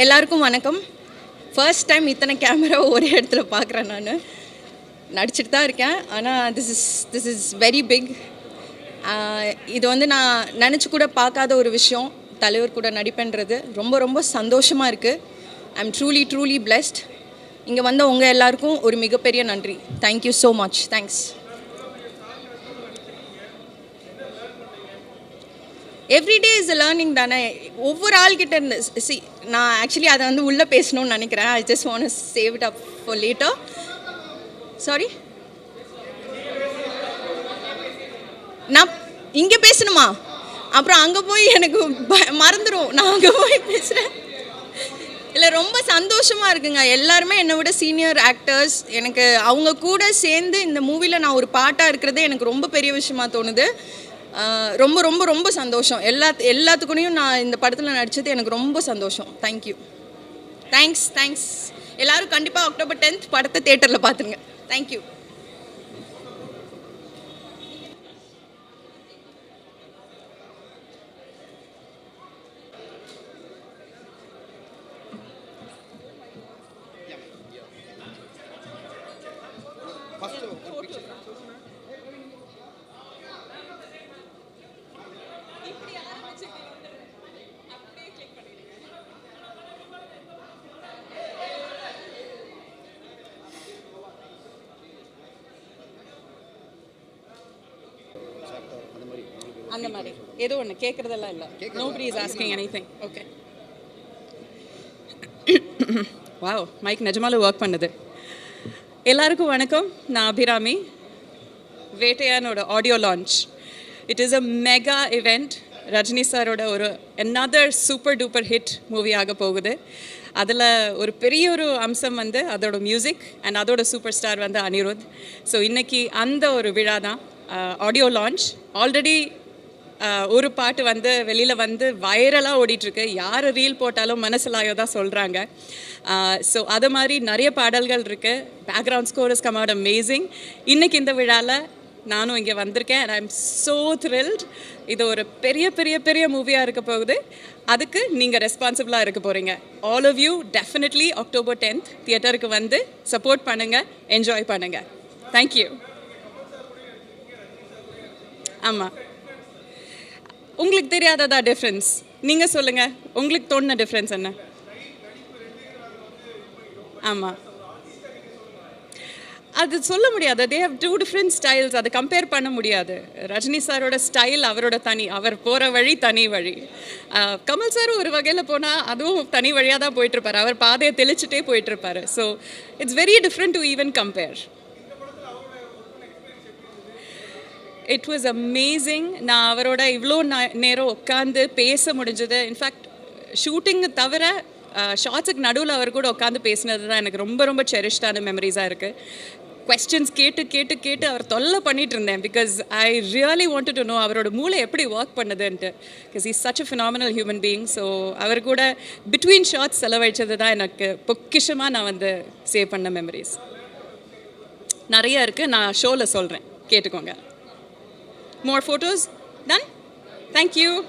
எல்லாருக்கும் வணக்கம். First time இத்தனை கேமரா ஒரே இடத்துல பார்க்குறேன் நான். நடிச்சிட்டு தான் இருக்கேன். ஆனால் this is this is very big இது வந்து நான் நினச்சி கூட பார்க்காத ஒரு விஷயம். தலைவர் கூட நடிப்பேன்றது. ரொம்ப ரொம்ப சந்தோஷமாக இருக்குது I am truly truly blessed இங்கே வந்த உங்கள் எல்லாருக்கும் ஒரு மிகப்பெரிய நன்றி. Thank you so much thanks everyday is learning தானே? ஒவ்வொரு ஆள்கிட்ட இருந்து சி நான் ஆக்சுவலி அதை வந்து உள்ளே பேசணும்னு நினைக்கிறேன். I just want save it up for later sorry நான் இங்கே பேசணுமா? அப்புறம் அங்கே போய் எனக்கு ப- மறந்துடும் நான் அங்கே போய் பேசுகிறேன் இல்லை ரொம்ப சந்தோஷமாக இருக்குங்க. எல்லாருமே என்னை விட சீனியர் ஆக்டர்ஸ் எனக்கு அவங்க கூட சேர்ந்து இந்த மூவியில் நான் ஒரு பாட்டாக இருக்கிறதே எனக்கு ரொம்ப பெரிய விஷயமா தோணுது. ரொம்ப ரொம்ப ரொம்ப சந்தோஷம். எல்லா எல்லாத்துக்குனையும் நான் இந்த படத்தில் நடித்தது எனக்கு ரொம்ப சந்தோஷம். தேங்க்யூ தேங்க்ஸ் தேங்க்ஸ் எல்லோரும் கண்டிப்பாக அக்டோபர் டென்த் படத்தை தேட்டரில் பார்த்துருங்க தேங்க்யூ அந்த மாதிரி. ஏதோ ஒன்று கேட்குறதெல்லாம் இல்லை. Nobody is asking anything okay wow mic நிஜமால work பண்ணுது. எல்லாருக்கும் வணக்கம். நான் Abirami. வேட்டையானோட audio launch it is a mega event Rajini சாரோட ஒரு another super duper hit movie ஆக போகுது. அதில் ஒரு பெரிய ஒரு அம்சம் வந்து அதோட மியூசிக் அண்ட் அதோட சூப்பர் ஸ்டார் வந்து அனிருத். ஸோ இன்னைக்கு அந்த ஒரு விழா தான் ஆடியோ லான்ச் ஆல்ரெடி ஒரு பாட்டு வந்து வெளியில் வந்து வைரலாக ஓடிட்டுருக்கு. யார் ரீல் போட்டாலும் மனசிலாயோ தான் சொல்கிறாங்க ஸோ அது மாதிரி நிறைய பாடல்கள் இருக்குது background score is come out amazing இன்றைக்கி இந்த விழாவில் நானும் இங்கே வந்திருக்கேன். And I am so thrilled இது ஒரு பெரிய பெரிய பெரிய மூவியாக இருக்க போகுது. அதுக்கு நீங்கள் ரெஸ்பான்சிபிளாக இருக்க போகிறீங்க all of you definitely October tenth தியேட்டருக்கு வந்து சப்போர்ட் பண்ணுங்கள் என்ஜாய் பண்ணுங்கள் தேங்க்யூ ஆமாம் உங்களுக்கு தெரியாததா டிஃப்ரென்ஸ் நீங்கள் சொல்லுங்கள் உங்களுக்கு தோணுன டிஃப்ரென்ஸ் என்ன? ஆமாம் அது சொல்ல முடியாது. They have two different styles அதை கம்பேர் பண்ண முடியாது. ரஜினி சாரோட ஸ்டைல் அவரோட தனி. அவர் போகிற வழி தனி வழி. கமல் சார் ஒரு வகையில் போனால் அதுவும் தனி வழியாக தான் போயிட்டுருப்பார் அவர் பாதையை தெளிச்சுட்டே போயிட்டுருப்பார் so it's very different to even compare it was amazing நான் அவரோட இவ்வளோ நேரம் உட்காந்து பேச முடிஞ்சது. இன்ஃபேக்ட் ஷூட்டிங்கு தவிர ஷார்ட்ஸுக்கு நடுவில் அவர் கூட உட்காந்து பேசினது தான் எனக்கு ரொம்ப ரொம்ப செரிஷ்டான மெமரிஸாக இருக்குது கொஸ்டின்ஸ் கேட்டு கேட்டு கேட்டு அவர் தொல்லை பண்ணிட்டு இருந்தேன். Because I really wanted to know அவரோட மூளை எப்படி work பண்ணுதுன்ட்டு. Because is such a phenomenal human being so அவர் கூட பிட்வீன் ஷார்ட்ஸ் செலவழிச்சது தான் எனக்கு பொக்கிஷமாக நான் வந்து சேவ் பண்ண மெமரிஸ் நிறைய இருக்குது நான் ஷோவில் சொல்கிறேன் கேட்டுக்கோங்க. More photos? Done? Thank you.